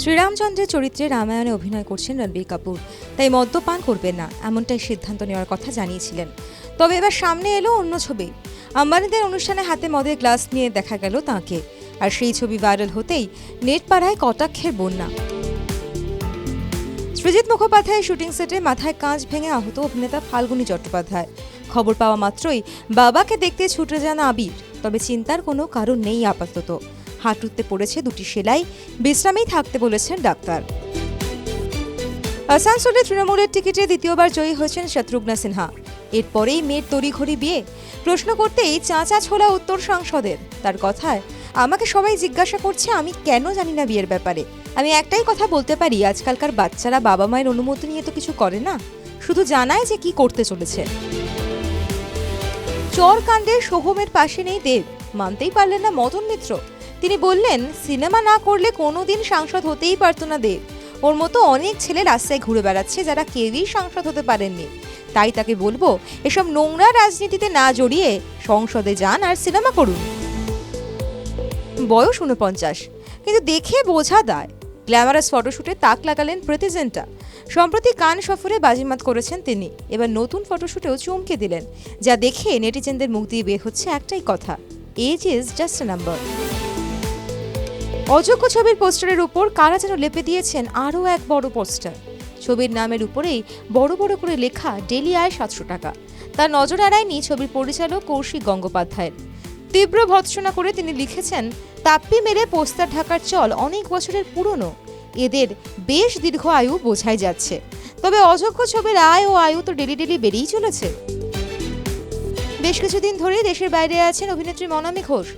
শ্রীরামচন্দ্রের চরিত্রে রামায়ণে অভিনয় করছেন রণবীর কাপুর। তাই মদ্যপান করবেন না, এমনটাই সিদ্ধান্ত নেওয়ার কথা জানিয়েছিলেন। তবে এবার সামনে এলো অন্য ছবি। আম্বানিদের অনুষ্ঠানে হাতে মদের গ্লাস নিয়ে দেখা গেল তাঁকে। আর সেই ছবি ভাইরাল হতেই নেট পাড়ায় কটাক্ষের বন্যা। সৃজিত মুখোপাধ্যায়ের শুটিং সেটে মাথায় কাঁচ ভেঙে আহত অভিনেতা ফাল্গুনী চট্টোপাধ্যায়। খবর পাওয়া মাত্রই বাবাকে দেখতে ছুটে যান আবির। তবে চিন্তার কোনো কারণ নেই আপাতত। হাঁটুতে পড়েছে দুটি সেলাই, বিশ্রামেই থাকতে বলেছেন ডাক্তার। আসানসোলে তৃণমূলের টিকিটে দ্বিতীয়বার জয়ী হয়েছেন শত্রুঘ্ন সিনহা। এরপরেই মেয়ের তড়িঘড়ি বিয়ে। প্রশ্ন করতেই চাঁচা ছোলা উত্তর সাংসদের। তার কথায়, আমাকে সবাই জিজ্ঞাসা করছে আমি কেন জানি না বিয়ের ব্যাপারে। আমি একটাই কথা বলতে পারি, আজকালকার বাচ্চারা বাবা মায়ের অনুমতি নিয়ে তো কিছু করে না। শুধু জানায় যে কি করতে চলেছে। চর কাণ্ডে সোহমের পাশে নেই দেব। মানতেই পারলেন না মদন মিত্র। তিনি বললেন, সিনেমা না করলে কোনোদিন সাংসদ হতেই পারতো না দেব। ওর মতো অনেক ছেলে রাস্তায় ঘুরে বেড়াচ্ছে যারা কেউই সাংসদ হতে পারেননি। তাই তাকে বলব, এসব নোংরা রাজনীতিতে না জড়িয়ে সংসদে যান আর সিনেমা করুন। বয়স উনপঞ্চাশ। কিন্তু দেখে বোঝা দায়। গ্ল্যামারাস ফটোশুটে তাক লাগালেন প্রীতিজেন্টা। সম্প্রতি কান সফরে বাজিমাত করেছেন তিনি। এবার নতুন ফটোশুটেও চমকে দিলেন। যা দেখে নেটিজেনদের মুখ দিয়ে বের হচ্ছে একটাই কথা এজ ইজ জাস্ট নাম্বার অযোগ্য ছবির পোস্টারের উপর কারা যেন লেপে দিয়েছেন আরও এক বড় পোস্টার। ছবির নামের উপরেই বড় বড় করে লেখা ডেলি আয় সাতশো টাকা। তার নজর এড়ায়নি ছবির পরিচালক কৌশিক গঙ্গোপাধ্যায়ের। তীব্র ভৎসনা করে তিনি লিখেছেন, তাপ্পি মেরে পোস্টার ঢাকার চল অনেক বছরের পুরনো। এদের বেশ দীর্ঘ আয়ু বোঝাই যাচ্ছে। তবে অযোগ্য ছবির আয় ও আয়ু তো ডেলি ডেলি বেড়েই চলেছে। বেশ কিছুদিন ধরেই দেশের বাইরে আছেন অভিনেত্রী মনামী ঘোষ।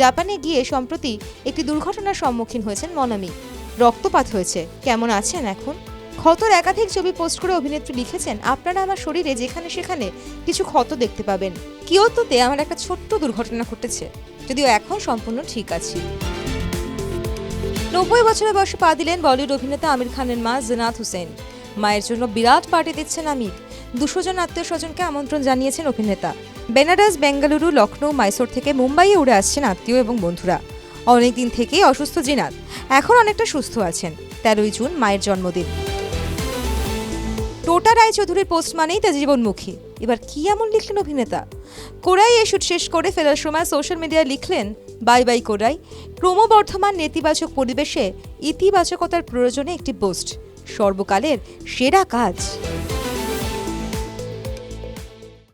জাপানে গিয়ে সম্প্রতি একটি দুর্ঘটনার সম্মুখীন হয়েছেন মনামি। রক্তপাত হয়েছে। কেমন আছেন এখন? ক্ষতর একাধিক ছবি পোস্ট করে অভিনেত্রী লিখেছেন, আপনারা আমার শরীরে যেখানে সেখানে কিছু ক্ষত দেখতে পাবেন। কিয়তোতে আমার একটা ছোট্ট দুর্ঘটনা ঘটেছে। যদিও এখন সম্পূর্ণ ঠিক আছি। নব্বই বছরের বয়সে পা দিলেন বলিউড অভিনেতা আমির খানের মা জিনাত হুসেন। মায়ের জন্য বিরাট পার্টি দিচ্ছেন আমির। দুশো জন আত্মীয় স্বজনকে আমন্ত্রণ জানিয়েছেন অভিনেতা। বেনারস, বেঙ্গালুরু লখনৌ মাইসোর থেকে মুম্বাইয়ে উড়ে আসছেন আত্মীয় এবং বন্ধুরা। অনেকদিন থেকেই অসুস্থ জিনাত। এখন অনেকটা সুস্থ আছেন। তেরোই জুন, মায়ের জন্মদিন। টোটা রায়চৌধুরীর পোস্ট মানেই তা জীবনমুখী। এবার কি এমন লিখলেন অভিনেতা? কোরাই এই শুট শেষ করে ফেরার সময় সোশ্যাল মিডিয়ায় লিখলেন, বাই বাই কোরাই। ক্রমবর্ধমান নেতিবাচক পরিবেশে ইতিবাচকতার প্রয়োজনে একটি পোস্ট। সর্বকালের সেরা কাজ।